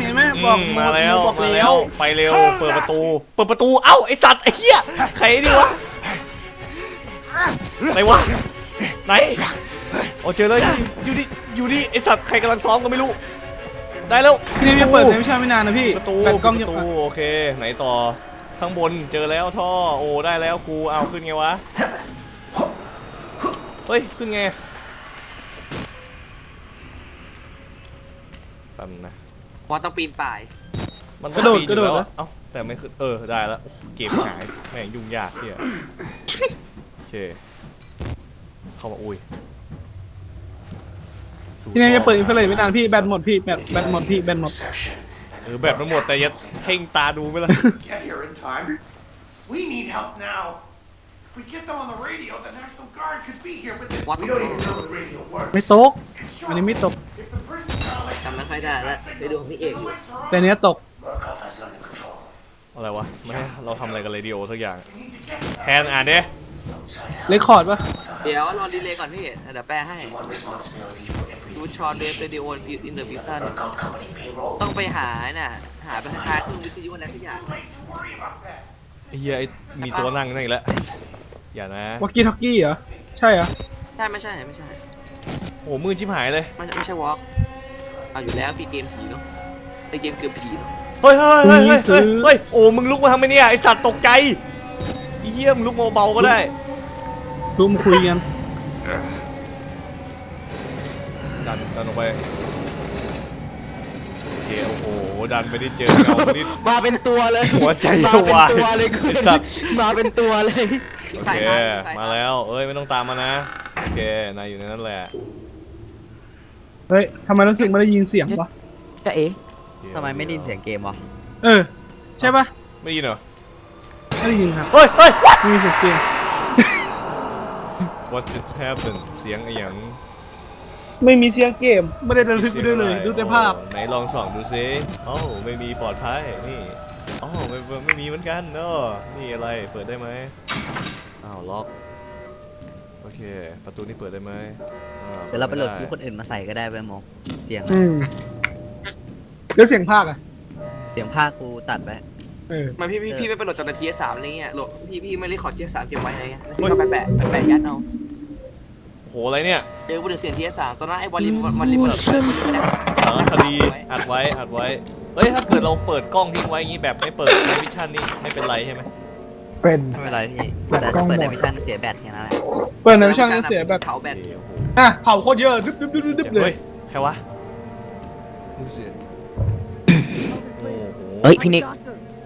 เห็นไหมบอกอืมมาแล้วบอกมาแล้แล้ววไปเร็วเปิดประตู เปิดประตูเอ้าไอสัตว์ไอ้เหี้ยใครนี่วะไหนวะไหนโอ้เจอเลยอยู่ดิอยู่ดิไอสัตว์ใครกำลังซ้อมก็ไม่รู้ได้แล้วพี่นี่ยังเปิดเซมิชันไม่นานนะพี่ประตูแบตกล้องปยังระตูโอเค ไหนต่อข้างบนเจอแล้วท่อโอ้ได้แล้วกูเอาขึ้นไงวะเฮ้ยขึ้นไงแป๊บนึง นะว่าต้องปีนป่าย มันต้องปีนอยู่แล้วอะเอ้าแต่ไม่ขึ้นเออได้แล้วโอ้โหเกมหายแม่งยุ่งยากเฮียโอเคเข้ามาอุ้ยสู่พี่นี่ยังเปิดต่อินฟราเรดไม่นานพี่แบตหมดพี่แบตแบตหมดพี่แบตหมด เออแบบมันหมดแต่อยัดเพ่งตาดูไหมล่ะ Get here in time. We need help now. If we get them on the radio, the National Guard could be here, but they, What we the don't fuck? even know the radio works. ไม่ตก Sure, อันนี้ไม่ตก if the prison sound like จำไม่ค่อยได้แล้วไปดูของพี่เอกอยู่ lights are on, แต่เนี้ยตก Murkoff has it under control. อะไรวะไม่ให้เราทำอะไรกับเรดิโอสักอย่าง We need to get แทนอ่านดิเลคคอร์ดปะเดี๋ยวรอรีเลย์ก่อนพี่เดี๋ยวแปลให้ want responsibility for every ดูชอร์เรฟเรดิโออินเดอะพิซัน Murkoff company payroll. ต้องไปหาน่ะหาไปคล้ายๆเครื่องวิทยุอะไรทุกอย่าง too late to worry about that. ไอ้เฮียไอ้มีตัวนั่งนั่นอีกแล้วอย่านะวอกกี้ท็อกกี้เหรอ ใช่เหรอ ใช่ไม่ใช่ไม่ใช่โอ้มือชิบหายเลยไม่ใช่ไม่ใช่วอล์ก เอาอยู่แล้วพี่เกมผีเนาะในเกมเกือบผีเนาะเฮ้ยเฮ้ยเฮ้ยเฮ้ยเฮ้ยเฮ้ยโอ้มึงลุกมาทำไมเนี่ยไอสัตว์ตกใจไอ้เฮียมึงลุกมาเบาๆก็ได้รุมคุยกันดันดันออกไปโอเคโอ้โหดันไปได้เจอเงานิด มาเป็นตัวเลยหัวใจมาจะเป็นวายตัวเลยไอ้สัตว์ มาเป็นตัวเลย โอสายเคทางสายทางมาแล้วเอ้ยไม่ต้องตามมานะโอเคนายอยู่ในนั้นแหละ เฮ้ยทำไมรู้สึกไม่ได้ยินเสียงวะ จะเอ๊ะเยวทำไมไม่ได้ยินเสียงเกมวะเออ ใช่ปะไม่ได้ยินเหรอ ไม่ได้ยินครับเฮ้ยเฮ้ยไม่มีเสียงเกม what just happened เสียงไอ้หยังไม่มีเสียงเกม ไม่ได้ระลึกไปด้วยเลย ดูแต่ภาพโอ้ไหนลองส่องดูซิโอ้าไม่มีปลอดภัยนี่อ๋อไม่ไม่ไม่มีเหมือนกันเนาะนี่อะไรเปิดได้ไหมอ้าวล็อกโอเค ประตูนี่เปิดได้ไหมอ่ เดี๋ยวเราไปโหลดม่คลิปคนอื่นมาใส่ก็ได้ไปโมเสียงอืมแล้วเสียงภาคอะเสียงภาคกูตัดไป เออทำไมพี่พี่พี่ไม่ไปโหลดจากในทีสามอะไรเงี้ยโหลดพี่พี่ไม่ได้ขอทีสามเก็บไว้อะไรเงี้ยแล้วพี่ก็ไปแปะไปแปะยัดเอาโอ้โหอะไรเนี่ย เออพูดถึงเสียงทีสามตอนนั้นไอ้วอลลิมวอลลิมวอลลิมวอลลิมไม่ได้สารคดีอัดไว้อัดไว้ เฮ้ย ถ้าเกิดเราเปิดกล้องทิ้งไว้อย่างงี้แบบไม่เปิดในวิชั่นนี่ไม่เป็นไรใช่ไหมเป็น ไม่เป็นไรพี่แบตแต่กล้องเปิดหมในดวิชั่นเสียแบตแค่นั้นแหละเปิดในวิชั่นแล้วเสียแบบเผาแบโอตเคโอ้โหอะเผาโคตรเยอะดึ๊บดึ๊บดึ๊บดึ๊บเลเฮ้ยยใครวะดูสิโอ้โหเฮ้ยพี่นิก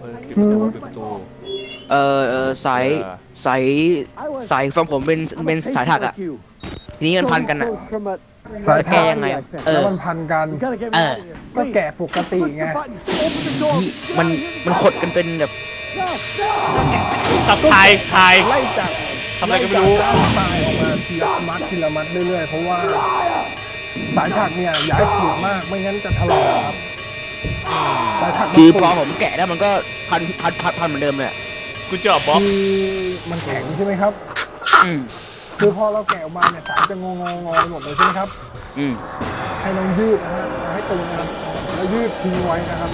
เฮ้ยปิดประตูปิดประตูเออเออสายสายสายฟังผมเป็นเป็นสายถักอะทีนี้มันพันกันอะ สายจะแก้ทางยังไงเอแล้วอมันพันกัน เออ ก็แกะปกติไง พี่มันมันขดกันเป็นแบบสับถ่ายถ่ายไล่จากทำอะไรก็ไม่รู้ ล่จากด้านปลายออกมา ทีละมัดทีละมัดเรื่อยๆ เพราะว่าสายถักเนี่ยอย่าให้ขูดมากไม่งั้นจะถลอกครับ สายถักมันคือขูพอดผมแกะแล้วมันก็พันพันพันพันเหมือนเดิมเลยอะกูเจอบ๊อบคือมันแข็งใช่ไหมครับ อืมคือพอเราแกะออกมาเนี่ยสายจะงองงอๆไปหมดเลยใช่ไหมครับ อืมให้ลองยืดนะฮะอย่าให้ตึงนะครับแล้วยืดทิ้งไว้นะครับ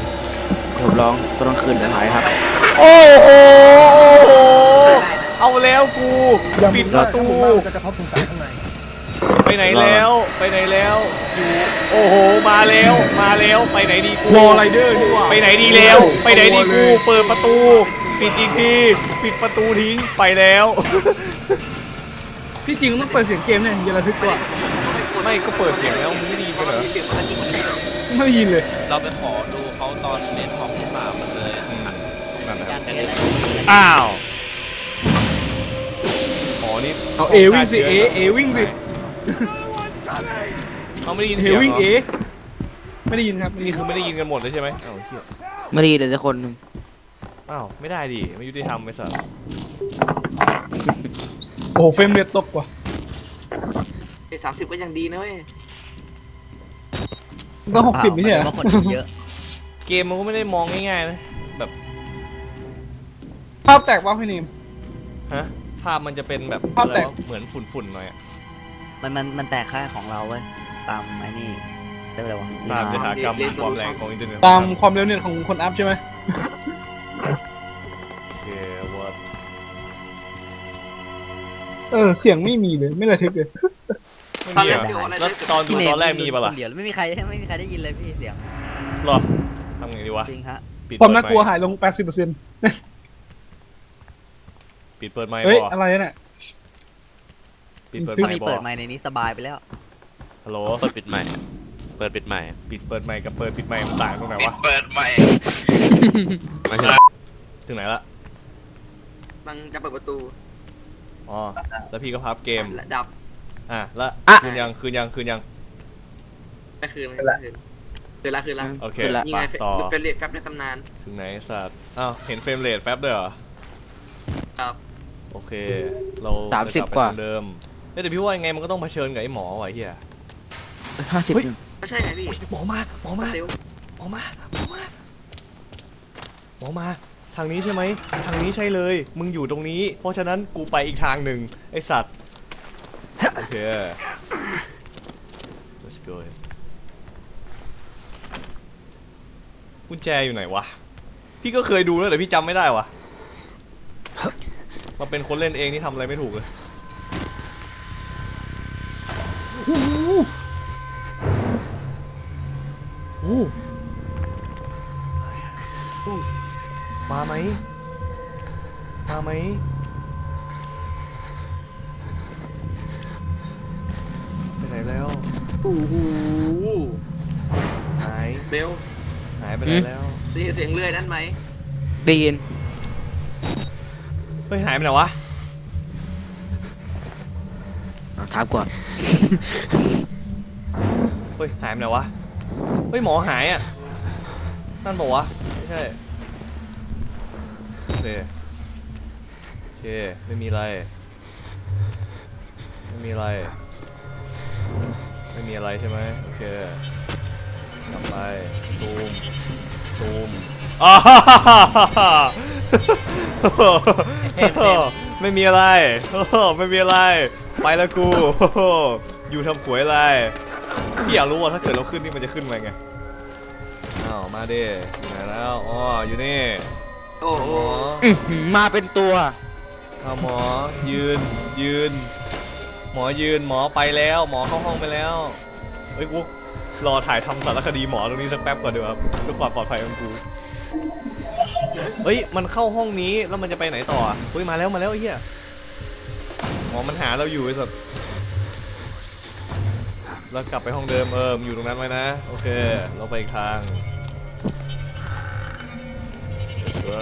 ผมลองตอนกลางคืนเดี๋ยวหายครับ โอ้โหโอ้โหเอา แล้วกูอย่าหปิมุดนประมากตูถ้าหมุนมากมันจะกระทบถึงสายข้างในไปไหนแล้ว ไปไหนแล้วอยู่โอ้โห มาแล้ว มาแล้ว ไปไหนดีกู วอลไรเดอร์ดีกว่าไปไหนดีแล้ว ไปไหนดีกู เปิดประตู ปิดอีกที ปิดประตูทิ้ง ไปแล้ว ที่จริงต้องเปิดเสียงเกมเนี่ยอย่าระทึกกว่าไม่ก็เปิดเสียงแล้วมึงไม่ดีกันเหรอมีเสียงปกติไม่ได้ยินเลย เราไปขอดูเขาตอนเล่นของเปล่าเลยอืมนั่นนะครับ อ้าว อ๋อนี่เอาเอวิ่งสิเอเอวิ่งสิเขาไม่ได้ยินเอเสียงวิ่งเหรเออไม่ได้ยินครับไม่ได้นี่ยินคือไม่ได้ยินกันหมดเลยใช่ไหมอ้าวเฮียไม่ดีเลยสักคนหนึ่งอ้าวไม่ได้ดิไม่ยุติธรรมไอ้สัสโอ้โหเฟรมเรทตกว่ะเอสามสิบก็ยังดีนะเว้ยต้องหกสิบไม่ใช่เหรอ ว่าคนดูเยอะ เกมมันก็ไม่ได้มองง่ายๆนะแบบภาพแตกว่าพี่นิมฮะ ภาพมันจะเป็นแบบภาพแตกอะไรวะเหมือนฝุ่นๆหน่อยอะมันมันมันแตกค่าของเราเว้ยตามไอ้นี่ได้อะไรวะตามยถากรรมความแรงของอินเทอร์เน็ตตามความเร็วเน็ตของคนอัพใช่ไหมโอเควัดเออเสียงไม่มีเลยไม่ระทึกเลย ไม่มีเหรอแล้วตอนดูตอนแรกมีปะล่ะเดี๋ยวไม่มีใครไม่มีใครได้ยินเลยพี่เสียงหรอทำไงดีวะจริงฮะ ปิดความเปิดน่ากลัวไมค์หายลง 80% ปิดเปิดไมค์เฮ้ย บออะไรเนี่ย ปิดเปิดถ้าไมมีค์บอเปิดไมค์ในนี้สบายไปแล้ว ฮัลโหลเปิดปิดใหม่ เปิดปิดใหม่ปิดเปิดไมค์กับเปิดปิดไมค์มันต่างตรงไหนวะเปิดใหม่ ไม่ใช่ถึงไหนละมันจะเปิดประตูอ๋อแล้วพี่ก็พับเกมและดับอะแล้วอะคืนยังคืนยังคืนยังไม่คืนไม่คืนคืนละคืนละโอเคขึ้นละนี่ไปไงต่อ เป็นเรียกแฟบในตำนาน ถึงไหนสัตว์อ้าวเห็นเฟรมเรทแฟบด้วยเหรอครับ โอเค เราสามจะสิบลัไปกว่า ทงเดิมเอ้ยแต่พี่ว่ายังไงมันก็ต้องเผชิญกับไอ้หมอว่ะไอ้เฮีย ห้าสิบเฮ้ย ไม่ใช่ไงพี่หมอมาหมอมา เซลลหมอมาหมอมาหมอมา ทางนี้ใช่ไหม ทางนี้ใช่เลย มึงอยู่ตรงนี้ เพราะฉะนั้นกูไปอีกทางหนึ่งไอสัตว์ โอเค let's go กุญแจอยู่ไหนวะ พี่ก็เคยดูแล้วแต่พี่จำไม่ได้วะ มาเป็นคนเล่นเองนี่ทำอะไรไม่ถูกเลยโอ้โหโอ้โหมาไหมมาไหมไปไหนแล้วโอ้โหหายเบลหายไปไหนแล้วได้ยินเสียงเลื่อยนั่นไหมได้ยิน เฮ้ยหายไปไหนวะ เอาถามก่อนเฮ้ยหายไปไหนวะ เฮ้ยหมอหายอะ นั่นบอกวะไม่ใช่โอเคโอเคไม่มีอะไร ไม่มีอะไร ไม่มีอะไรใช่ไหมโอเคกลับไปซูมซูมอ้าฮ่าฮ่าฮ่า ฮ่าไม่มีอะไรโอ้โหไม่มีอะไร ไปแล้วกูโอ้โหอยู่ทำขวยอะไร พี่อยากรู้ว่าถ้าเกิดเราขึ้นนี่มันจะขึ้นมาไงอ้าวมาดิอยู่ไหนแล้วอ๋ออยู่นี่โอ้โหหมออื้อหือมาเป็นตัวเอาหมอยืนยืน หมอยืนหมอไปแล้ว หมอเข้าห้องไปแล้วเฮ้ยกูรอถ่ายทำสารคดีหมอตรงนี้สักแป๊บก่อนดีกว่าครับเพื่อความปลอดภัยของกู เฮ้ย มันเข้าห้องนี้แล้วมันจะไปไหนต่อเฮ้ยมาแล้วมาแล้วไอ้เหี้ยหมอมันหาเราอยู่ไอ้สัสแล้วกลับไปห้องเดิมเออมอยู่ตรงนั้นไว้นะ โอเค เราไปอีกทาง Let's go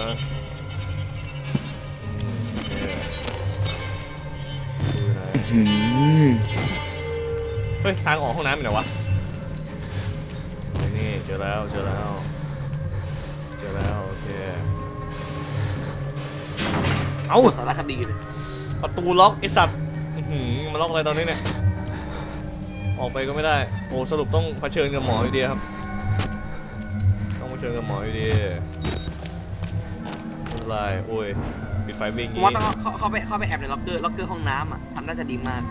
อืมโอเคดูไหนอืมเฮ้ย ทางออกห้องน้ำอยู่ไหนวะนี่นี่เจอแล้วเจอแล้วเจอแล้ว เคเอ้า สารคดีเลยประตูล็อกไอสัตว์อื้อหือมาล็อกอะไรตอนนี้เนี่ย ออกไปก็ไม่ได้ โอ้สรุปต้องเผชิญกับหมออยู่ดีครับ ต้องเผชิญกับหมออยู่ดีไม่เป็นไรโอ้ยปิดไฟวิ่งผมงี้ว่าต้องเข้าเข้าไปเข้าไปแอบในล็อกเกอร์ล็อกเกอร์ห้องน้ำอะทำน่าจะดีมาก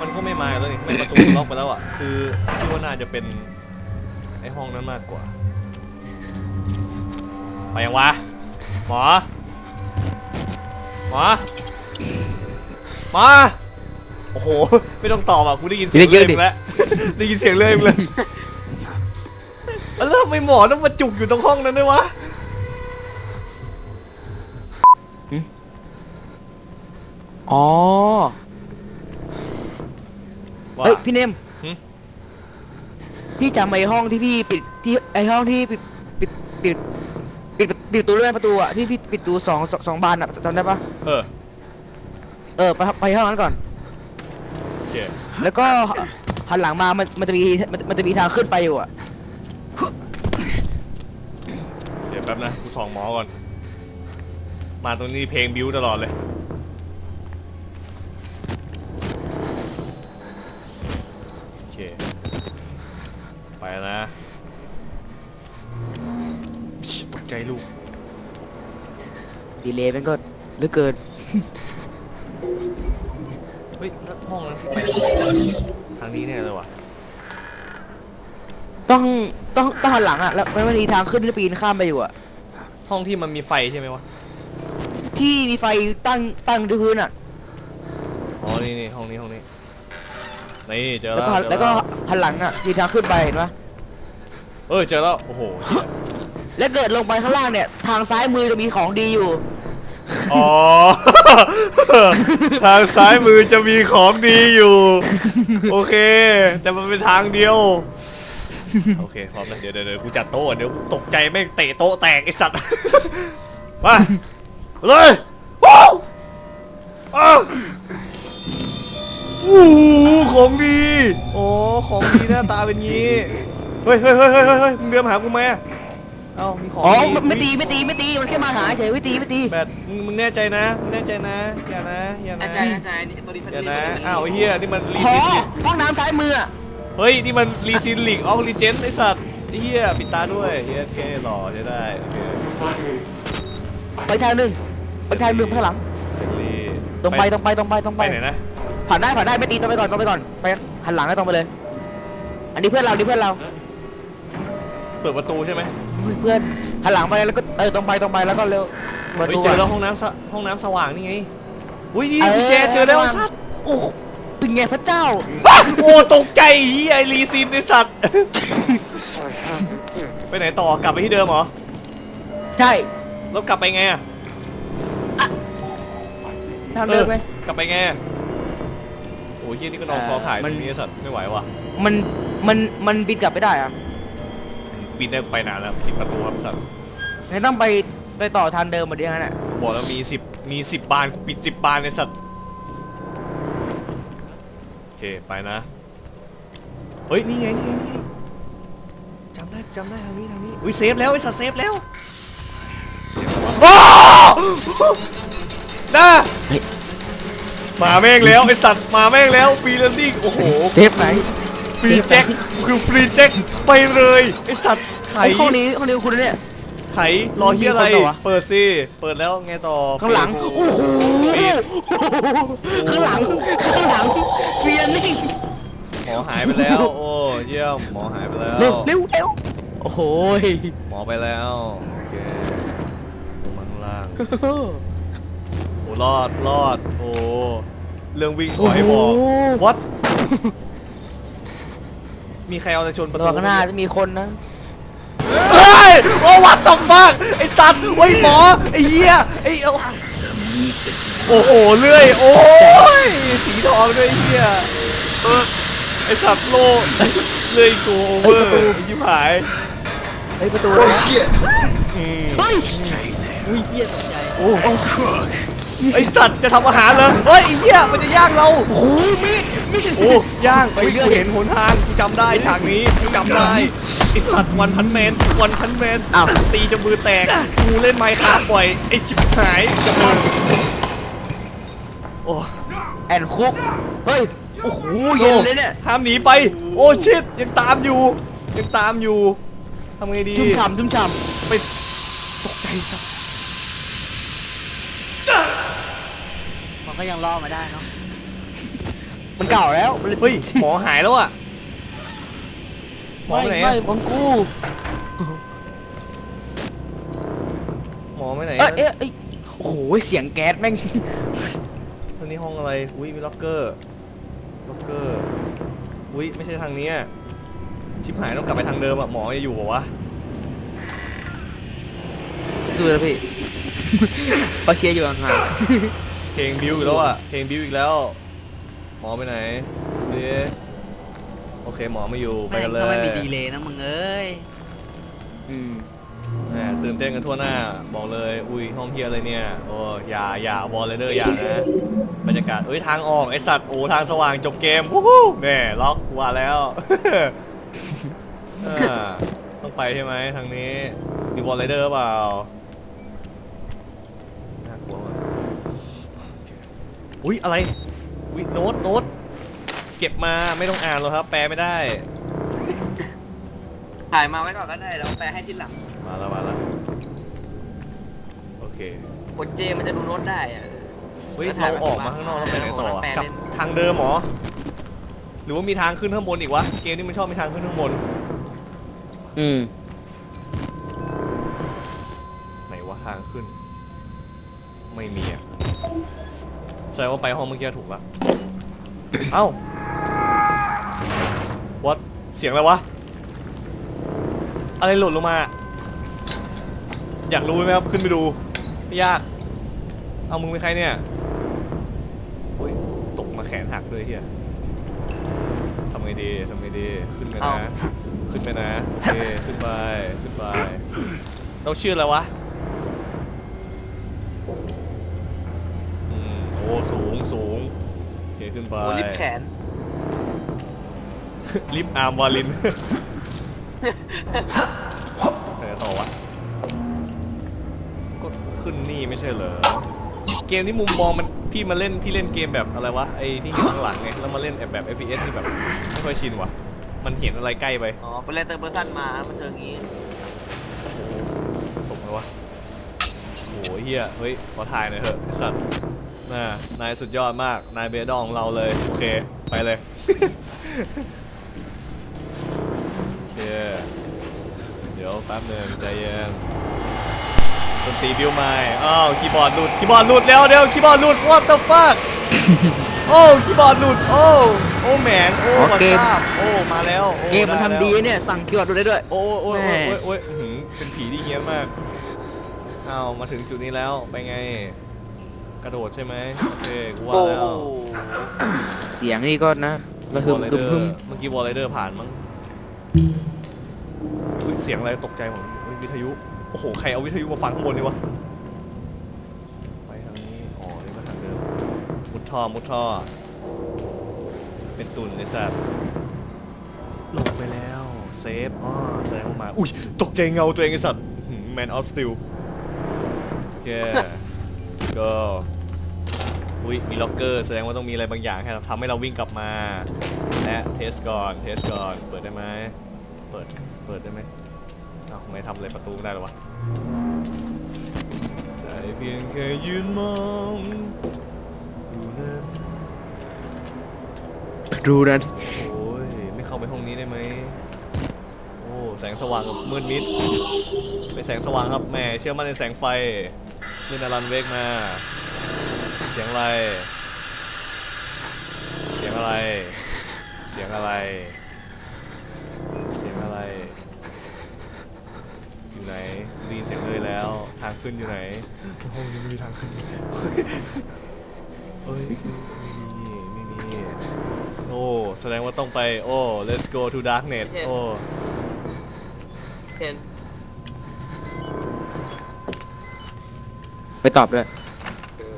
มันก็ไม่มาแล้วนี่ไม่ประตูล็อกไปแล้วอะ คือพี่ว่าน่าจะเป็นไอห้องนั้นมากกว่า ไปยังวะ หมอ หมอ หมอ โอ้โห ไม่ต้องตอบอะกูได้ยินเสียงเลื่อยมึงแล้ว ได้ยินเสียงเลื่อยมึงเลยแล้วทำไมหมอต้องมาจุกอยู่ตรงห้องนั้นด้วยวะอ๋อว่าเฮ้ยพี่เนมหึพี่จำไอ้ห้องที่พี่ปิดที่ไอ้ห้องที่ปิดปิดปิด ปิดปิดประตูด้วยประตูอะที่พี่ปิดประตูสองสองสองบานอะจำได้ปะเออเออไปไปห้องนั้นก่อน โอเคแล้วก็หันหลังมามันมันจะมีมันมันจะมีทางขึ้นไปอยู่อะเดี๋ยวแป๊บนะกูส่องหมอก่อน มาตรงนี้เพลงบิวตลอดเลย โอเค ไปนะ ตกใจลูก ดีเลยมันก็เหลือเกินเฮ้ยแล้วห้องนั้นที่ไปทางนี้แน่เลยว่ะต้องต้องต้องหันหลังอะแล้วมันมีทางขึ้นที่ปีนข้ามไปอยู่อะ ห้องที่มันมีไฟใช่ไหมวะ ที่มีไฟตั้งตั้งที่พื้นอะอ๋อ นี่นี่ห้องนี้ห้องนี้ นี่เจอแล้วแล้วก็เจอแล้วก็หันหลังอะมีทางขึ้นไปเห็นปะเออเจอแล้ว โอ้โหเหี้ยแล้วเกิดลงไปข้างล่างเนี่ย ทางซ้ายมือจะมีของดีอยู่ อ๋อ ทางซ้ายมือจะมีของดีอยู่ โอเค แต่มันเป็นทางเดียว โอเคพร้อมแล้วเดี๋ยวเดี๋ยวเดี๋ยวกูจัดโต๊ะก่อนเดี๋ยวกูตกใจแม่งเตะโต๊ะแตกไอสัตว์ มาเลยว้าวอ้าวโอ้โหของดี โอ้ของดีหน้าตาเป็นงี้ เฮ้ยเฮ้ยเฮ้ยเฮ้ยเฮ้ยเฮ้ยมึงเดินมาหากูไหมอะ เอ้ามีของอ๋อดีไม่ไม่ตีไม่ตีไม่ตีมันแค่มาหาเฉยไม่ตีไม่ตีแบบมึงมึงแน่ใจนะมึงแน่ใจนะ อย่านะ อย่านะอาจารย์อาจารย์นี่ตัวนี้อย่าตัวนะนี้อ้าวไอ้เฮียนี่มันรีขอซินลิกห้องน้ำซ้ายมืออะเฮ้ย นี่มันรีซินลิกออฟลิเจนไอสัตว์ไอ้เฮียปิดตาด้วยเฮียโอเคหล่อใช้ได้โอเคไปทางหนึ่งไปทางหนึ่งข้างหลังเฟรนลี่ตรงไปตรงไปตรงไปตรงไปไปไหนนะ ผ่านได้ผ่านได้ไม่ตีตรงไปก่อนตรงไปก่อนไปหันหลังแล้วตรงไปเลย อันนี้เพื่อนเราอันนี้เพื่อนเรา เปิดประตูใช่ไหมเพื่อนหันหลังไปแล้วก็เออตรงไปตรงไปแล้วก็เร็วประเฮ้ยตูเจอแล้วะห้องน้ำสะห้องน้ำสว่างนี่ไงอุ้ยนี่เออกุญแจเจอแล้วไอ้สัตว์โอ้โหเป็นไงพระเจ้าโอ้ตกใจเฮียไอรีซินไอสัตว์ไปไหนต่อกลับไปที่เดิมเหรอใช่แล้วกลับไปไงอะทางเดินไหมออกลับไปไงอะโอ้ยเฮียนี่ก็นอนคอขายตมัรนงนี้ไอ้สัตว์ไม่ไหวว่ะมันมันมันบินกลับไม่ได้อะ บินได้ไปนานแล้วจิดประตูครับสัตว์งั้นต้องไปไปต่อทางเดิมเหมือนเดิมน่ะบอกแล้วมีสิบมีสิบบานกูปิดสิบบานในสัตว์โอเคไปนะเฮ้ยนี่ไงนี่ไงนี่ไงจำได้จำได้ทางนี้ทางนี้อุ้ยเซฟแล้วไอ้สัตว์เซฟแล้วเซฟแล้ววะอ้าวน่ามาแม่งแล้วไอ้สัตว์มาแม่งแล้วฟรีแลนดิ้งโอ้โหเซฟไหน ฟรีแจ็คคือฟรีแจ็คไปเลยไอ้สัตว์ไขไอ้ห้องนี้ห้องนี้คุณเนี่ย ไขรอเฮียอะไร มีคนต่อวะ เปิดสิเปิดแล้วไงต่อข้างหลัง โอ้โหปิดข้างหลังข้างหลังเฟียนนี่หมอหายไปแล้ว โอ้เยี่ยมหมอหายไปแล้ว เร็วเร็วเร็วโอ้โหยหมอไปแล้วโอเคลงมาข้างล่างโอ้รอดรอดโอ้เรื่องวิ่งขอให้บอกโอ้โหวัด มีใครเอาจะชนประตัตูวข้างหน้าจะมีคนนะ เฮ้ยโอ้วัดตกฟากไอ้สัตว์ไอ้ยหมอไอ้เหี้ยไอ้เอาโอ้โหเลื่อยโอ้ยสีทองด้วยไอ้เหี้ยไอ้สัตว์โลเลื่อยกูโอเวอร์ไอ้ชิบหายเฮ้ยประตูโอ้นะเชี่ยอืมเฮ้ยอุ้ยเหี้ยตกใจโอ้ ไอสัตว์จะทำอาหารเหรอเฮ้ยไอ้เหี้ยมันจะย่างเราโอ้โหมีดมีดโอ้ย่างไปไปเรื่อยกูเห็นหนทางกูจำได้ฉากนี้กูจำได้ไอสัตว์วันพันแมนวันพันแมนอ้าวตีจนมือแตกกูเล่นไมค์คราฟบ่อยไอชิบหายจะมึงโอ้แอนคุกเฮ้ยโอ้โหเย็นเลยเนี่ยห้ามหนีไป โอ้ชิตยังตามอยู่ยังตามอยู่ทำไงดีชุ่มฉ่ำชุ่มฉ่ไปตกใจสัตว์ มัน ก็ยังรอมาได้เนาะมันเก่าแล้วมันลเฮ้ยหมอหายแล้วอะหมอไม่ไปไหนไม่อะของกูหมอไปไหนเอ้ยอะเอ้ยเอ้ยโอ้โหเสียงแก๊สแม่ง อันนี้ห้องอะไรอุ้ยมีล็อกเกอร์ล็อกเกอร์อุ้ยไม่ใช่ทางนี้อะชิบหายต้องกลับไปทางเดิมอะหมอจะอยู่เหรอวะดูแล้วพี่ปาเชียร์อยู่ห่าง เพลงบิวอีกแล้วอะเพลงบิวอีกแล้ว หมอไปไหนเดี๋ยวโอเคหมอไม่อยู่ไปกันเลยไม่มีดีเลยนะมึงเอ้ยๆอืมแหมตื่นเต้นกันทั่วหน้า บอกเลย อุ้ยห้องเฮียอะไรเนี่ยโอ้อย่าอย่าบอลเลยเด้ออย่านะบรรยากาศเอ้ยทางออกไอสัตว์โอ้ทางสว่างจบเกมวู้ฮู้แน่ล็อกกูว่าแล้วอ่าต้องไปใช่ไหมทางนี้มีวอลไรเดอร์เปล่าน่ากลัวว่ะ อุ้ยอะไรอุ้ยโน้ตโน้ตเก็บมาไม่ต้องอ่านหรอกครับ แปลไม่ได้ ถ่ายมาไว้ก่อนก็ได้แล้วแปลให้ทีหลังมาแล้วมาแล้วโอเคกดเจมันจะดูโน้ตได้อะ เฮ้ยแล้วถ่าเรายออกมาข้างนอกแล้วไปไหนต่อแปลกลับเล่นทางเดิมเหรอหรือว่ามีทางขึ้นข้างบนอีกวะเกมนี้มันชอบมีทางขึ้นข้างบน อืม แสดงว่าไปห้องเมื่อกี้ถูกละเอ้าวัดเสียงอะไรวะ อะไรหล่นลงมา อยากรู้ไหมครับ ขึ้นไปดู ไม่ยาก เอามึงเป็นใครเนี่ยโอ้ยตกมาแขนหักด้วยเฮียทำไงดีทำไงดี ขึ้นไปนะ ขึ้นไปนะโอเคขึ้นไป ขึ้นไป เราชื่ออะไรวะ อืม โอ้ สูงสูงโอเคขึ้นไป โอ้ลิฟต์แขน ลิฟต์อาร์มวาลินไหนต่อวะก็ขึ้นนี่ไม่ใช่เหรอ เกมนี้มุมมองมันพี่มาเล่นพี่เล่นเกมแบบอะไรวะไอ้ที่เห็นข้างหลังไงแล้วมาเล่นแบบ FPS นี่แบบไม่ค่อยชินว่ะ มันเห็นอะไรใกล้ไป อ๋อไปเล่นเตอร์เบอร์ซันมามันเจออย่างงี้ตกเลยวะโหเฮียเฮ้ย ขอถ่ายหน่อยเถอะไอ้สัตว์ น่านายสุดยอดมาก นายเบดองของเราเลย โอเค ไปเลย โอเค เดี๋ยวแป๊บหนึงใจเย็นดนตรีบิวใหม่อ้าว คีย์บอร์ดหลุด คีย์บอร์ดหลุดแล้วเดี๋ยวคีย์บอร์ดหลุด what the fuck โอ้ คีย์บอร์ดหลุด โอ้ โอ้แมนโอ้อ๋อวัเกมทราบโอ้ มาแล้วโอ้เกมมันไแล้วทำดีเนี่ย สั่งคิวดูได้ด้วย โอ้ยโอ้ยแม่โอ้ยโอ้ยโอ้ยอื้อหือเป็นผีที่เฮี้ยนมากอ้าวมาถึงจุดนี้แล้วไปไง กระโดดใช่ไหมโอเคกูว่าโอ้แล้วโหเสียงนี่ก็นะกระหึวมอลไรกึเดมอหึมร์เมื่อกี้วอลไรเดอร์ผ่านมั้งอุ๊ยเสียงอะไรตกใจผมอุ๊ยวิทยุโอ้โหใครเอาวิทยุมาฟังข้างบนนี่วะไปทางนี้อ๋อนี่มาทางเดิมมุดท่อมุดท่อเป็นตุนไอ้สัตว์ลงไปแล้วเซฟอ๋อแสดงว่ามาอุ้ยตกใจเงาตัวเองไอ้สัตว์ Man of Steel โอเค ก็อุ้ยมีล็อกเกอร์แสดงว่าต้องมีอะไรบางอย่างให้เราทำให้เราวิ่งกลับมา และเทสก่อนเทสก่อนเปิดได้ไหมเปิดเปิดได้ไหมเอ้าไม่ทำอะไรประตูไม่ได้หรอวะได้เพียงแค่ยืนมองดูนั้นดูนั้นโอ้ยไม่เข้าไปห้องนี้ได้ไหมโอ้แสงสว่างกับมืดมิดไปแสงสว่างครับแหม่เชื่อมั่นในแสงไฟ เล่นอารันเวกมา เสียงอะไร เสียงอะไร เสียงอะไร เสียงอะไร อยู่ไหนได้ยินเสียงเลยแล้ว ทางขึ้นอยู่ไหนห้องนี้ไม่มีทางขึ้นเฮ้ยไม่มีไม่มี โอ้ แสดงว่าต้องไป โอ้ let's go to darknet ไม่ใช่โอ้ เห็น ไปตอบด้วยเออ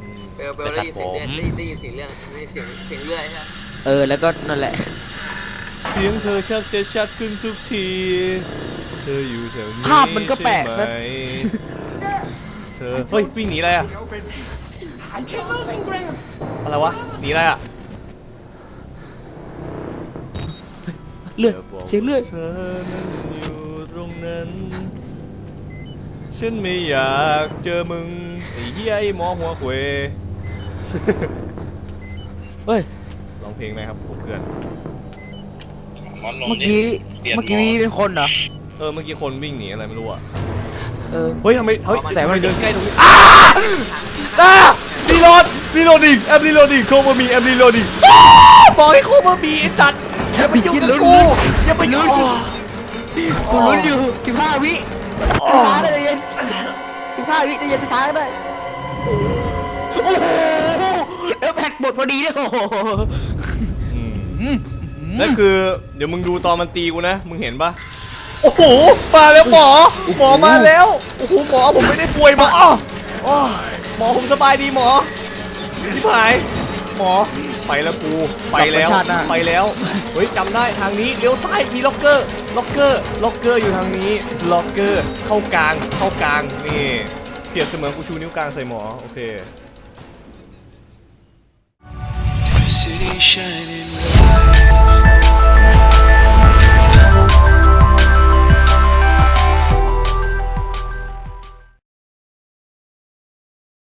อืมเบลเบลได้ยินเสียงเลื่อยได้ยินได้ยินเสียงเรื่องได้ยินเสียงเสียงเลื่อยใช่ไหมเออ แล้วก็นั่นแหละ เสียงเธอชักจะชัดขึ้นทุกที เธออยู่แถวนี้ภาพมันก็แปลกใช่นะไหมเธอ เฮ้ย วิ่งหนีอะไรอะ I keep moving, Graham. อะไรวะ หนีอะไรอะเลือดธบอกเสียงเลือดว่าเธอนั้นอยู่ตรงนั้น ฉันไม่อยากเจอมึงไอ้เหี้ยไอ้หมอหัวเขวเฮ้ย ร้องเพลงไหมครับผมเพื่อนเมื่อกี้เมื่อกี้เป็นคนเหรอ เออเมื่อกี้คนวิ่งหนีอะไรไม่รู้อะเออ เฮ้ยทำไมเฮ้ยแต่ว่าทำไมเดินใกล้ตรงนี้อ้าอ้ารีโหลดรีโหลดดิแอมรีโหลดดิโคมามีแอมรีโหลดดิอ้าบอกให้โคมามีไอ้สัตว์อย่าไปยุ่งกับกูอย่าไปยุ่งกูลุ้นอยู่สิบห้าวิช้าได้เย็นสิบ ห้าวิจเย็นช้าก็ได้โอ้โหแล้วแพ็กหมดพอดีเลยโอ้โหอืมอืมนั่นคือเดี๋ยวมึงดูตอนมันตีกูนะ มึงเห็นปะโอ้โหมาแล้วหมอหมอมาแล้วโอ้โหหมอผมไม่ได้ป่วยหมออ้ออ้อหมอผมสบายดีหมอที่ผายหมอไปแล้วกูไปแล้วไปแล้วเฮ้ยจำได้ทางนี้เลี้ยวซ้ายมีล็อกเกอร์ล็อกเกอร์ล็อกเกอร์อยู่ทางนี้ล็อกเกอร์เข้ากลางเข้ากลางนี่ เปรียบเสมือนกูชูนิ้วกลางใส่หมอ โอเค city shining bright